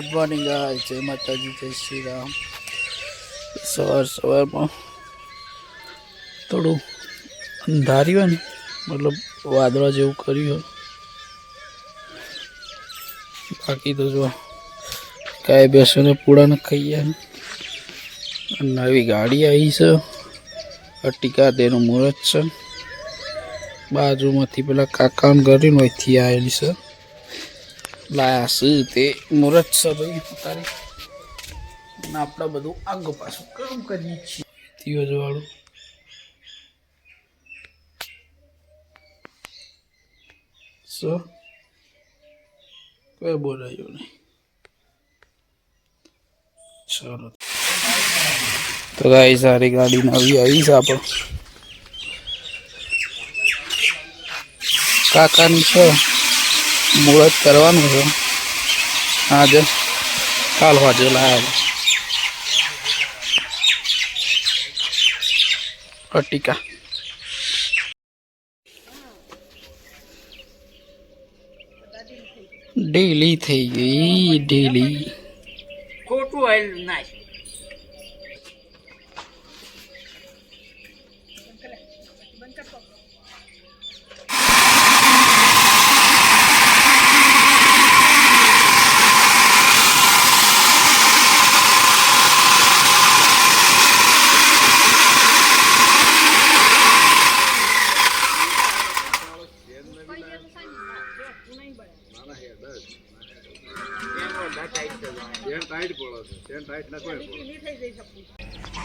Good morning ગાય જય માતાજી, જય શ્રી રામ. સવાર સવારમાં થોડું અંધાર્યું ને, મતલબ વાદળા જેવું કર્યું બાકી તો જો ગાય બેસીને પૂળાને ખાઈએ. નવી ગાડી આવી છે. અટિકા તેનું મુહૂર્ત છે. બાજુમાંથી પેલા કાકાનું ઘરે અહીંથી આવેલી છે. છે તે મુરત છે ભાઈ તારે અને આપણે બધું આગળ પાછું કામ કરીએ છીએ. દિવસ વાળું સો કોઈ બોલાયું નહીં. ચલો. તો ગાઈ સારી ગાડી નવી આવી છે આપણે. કાકાની છે. મુહૂર્ત કરવાનું છે. આજે કાલ વાંચે લાયા અટિકા ડેલી થઈ ગઈ ડેલી ખોટું આવેલું નાખ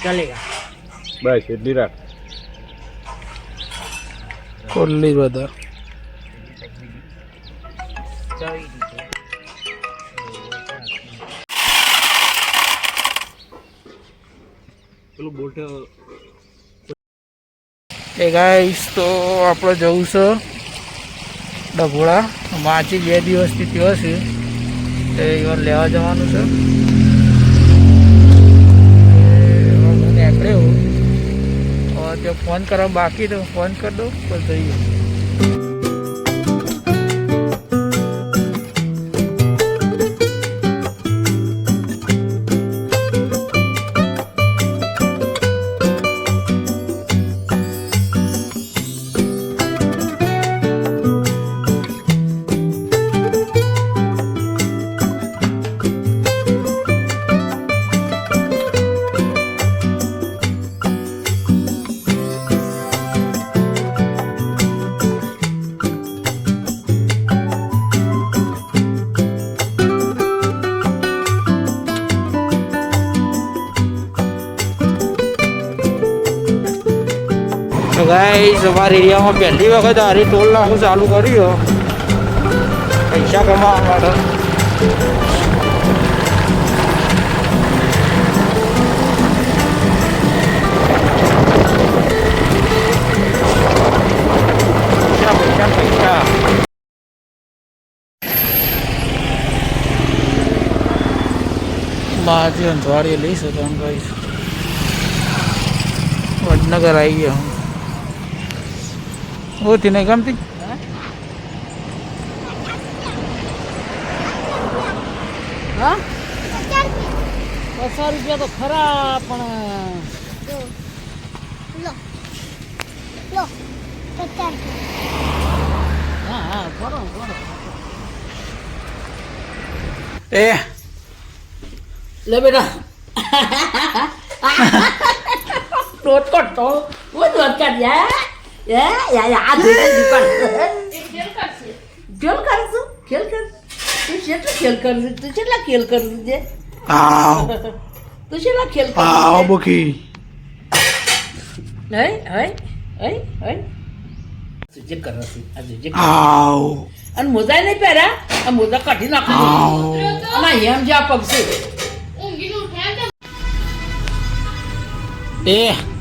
ચલેગા. બસ એટલી રાખ. ખોલી બધા. પેલું બોલ્ટ એ ગાઈસ તો આપણે જવું છે ડભોળા. વાંચી બે દિવસથી થયો છે. તો લેવા જવાનું છે. નીકળ્યો હવે તે ફોન કરવા બાકી તો ફોન કરી દો તો જઈએ. ગાઈસ અમારા એરિયામાં પહેલી વખત હારી ટોલ નાખું ચાલુ કર્યું. પૈસા કમાવા માટે. બાજુ અંધવાડી લઈ શકો એમ કહીશ. વડનગર આવી ગયા હું. ઓછી નહીં ગમતી? હા? બસો રૂપિયા તો ખરા પણ એ. લે બેટા. đốt con to quá kan su kill kan tu chết là kill kan tu chết là kill kan je આવ tu chết là kill આવ બુકી ấy tu chết kan su à tu chết આવ anh mua dây cắt đi nào આવ anh này em ra phòng sự એ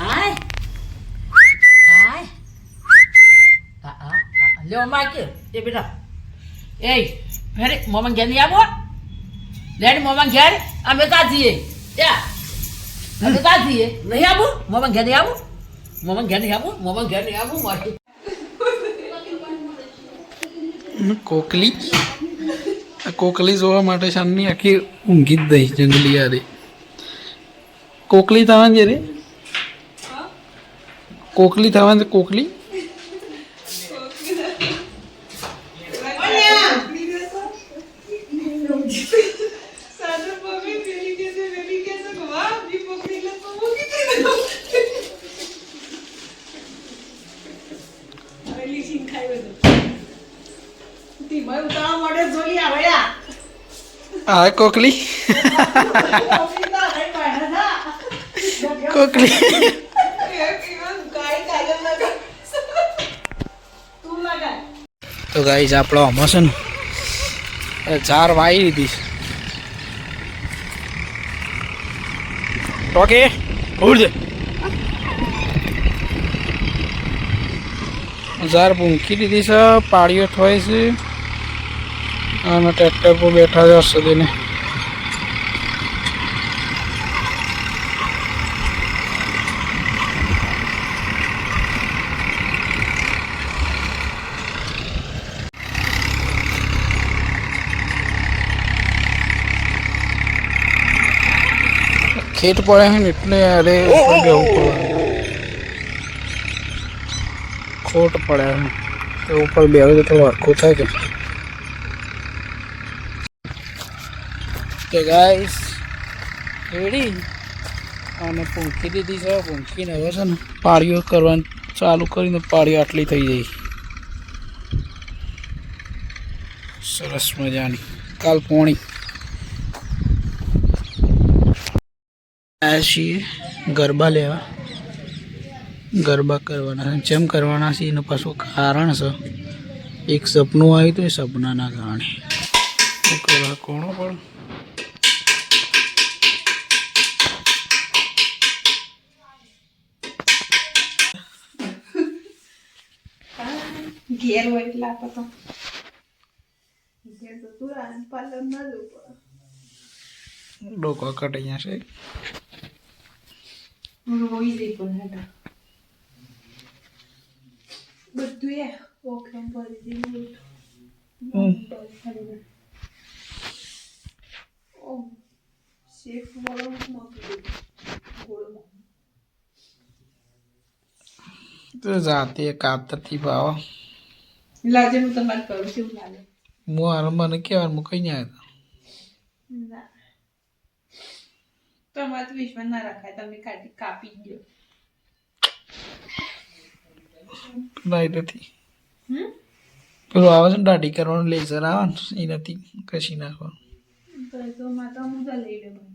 Ai? Ai? À, à, à, Leo đi bên đâu? Ê, ફેરે મોમાં ઘેર નહીં આવો. લેડ મોમાં ઘેર. અમે તા જઈએ. યા અમે તા જઈએ. નહીં આવું? મોમાં ઘેર નહીં આવું? મોમાં ઘેર નહીં આવું? મોમાં ઘેર નહીં આવું? કોકલી. કોકલી જોવા માટે શાનની આખી ઊંઘી જ દઈ જંગલી યારે. કોકલી થવાની રે? કોકલી થવાની કોકલી? હા કોકલી કોકલી તો ગાઈઝ આપણો આમાં છે ને ચાર વાઈ લીધી. ટોકે ઉડ ઝાર મૂકી દીધી છે, પાળીઓ થોય છે. અને ટ્રેક્ટર પર બેઠા છે સુધીને ખેટ પડે છે ને એટલે અરે ઉપર પડે? ખોટ પડે છે. ઉપર બેહવું તો થોડું હરખું થાય કે તો ગાઈસ રેડી અને પૂંખી દીધી છે, પૂંખીને હવે છે ને પાળીઓ કરવાનું, ચાલુ કરીને પાળીઓ આટલી થઈ જાય. સરસ મજાની. કાલ પોણી. આવ્યા છીએ ગરબા લેવા. ગરબા કરવાના છે. જેમ કરવાના છે, એનું પાછું કારણ છે. એક સપનું આવ્યું હતું, એ સપનાના કારણે. કોણો પણ ઘેર હોય એટલે આપણે તો ઘેર તો તું રાંધ પાર્લર ના જવું પડે ડોકો કટ અહીંયા છે રોઈ જઈ પણ હેઠા બધું એ ઓખેમ ભરી દીધું હમ. ઓ શેફ વાળો મૂકી દીધું ગોળમાં તો જાતે કાતરથી ભાવ લાજે હું તમારે કરું છું એવું લાગે? હું આરામમાં મને કહેવાનું હું કઈ આવ્યો ના. તમારે તો વિશ્વાસ ના રાખાય તમે કાઢી કાપી દો. લાઈ નથી. પેલું આવે છે ને દાઢી કરવાનું લેઝર આવે ને એ નથી કશી નાખવાનું. તો તો માતા મુદ્દા લઈ લે ભાઈ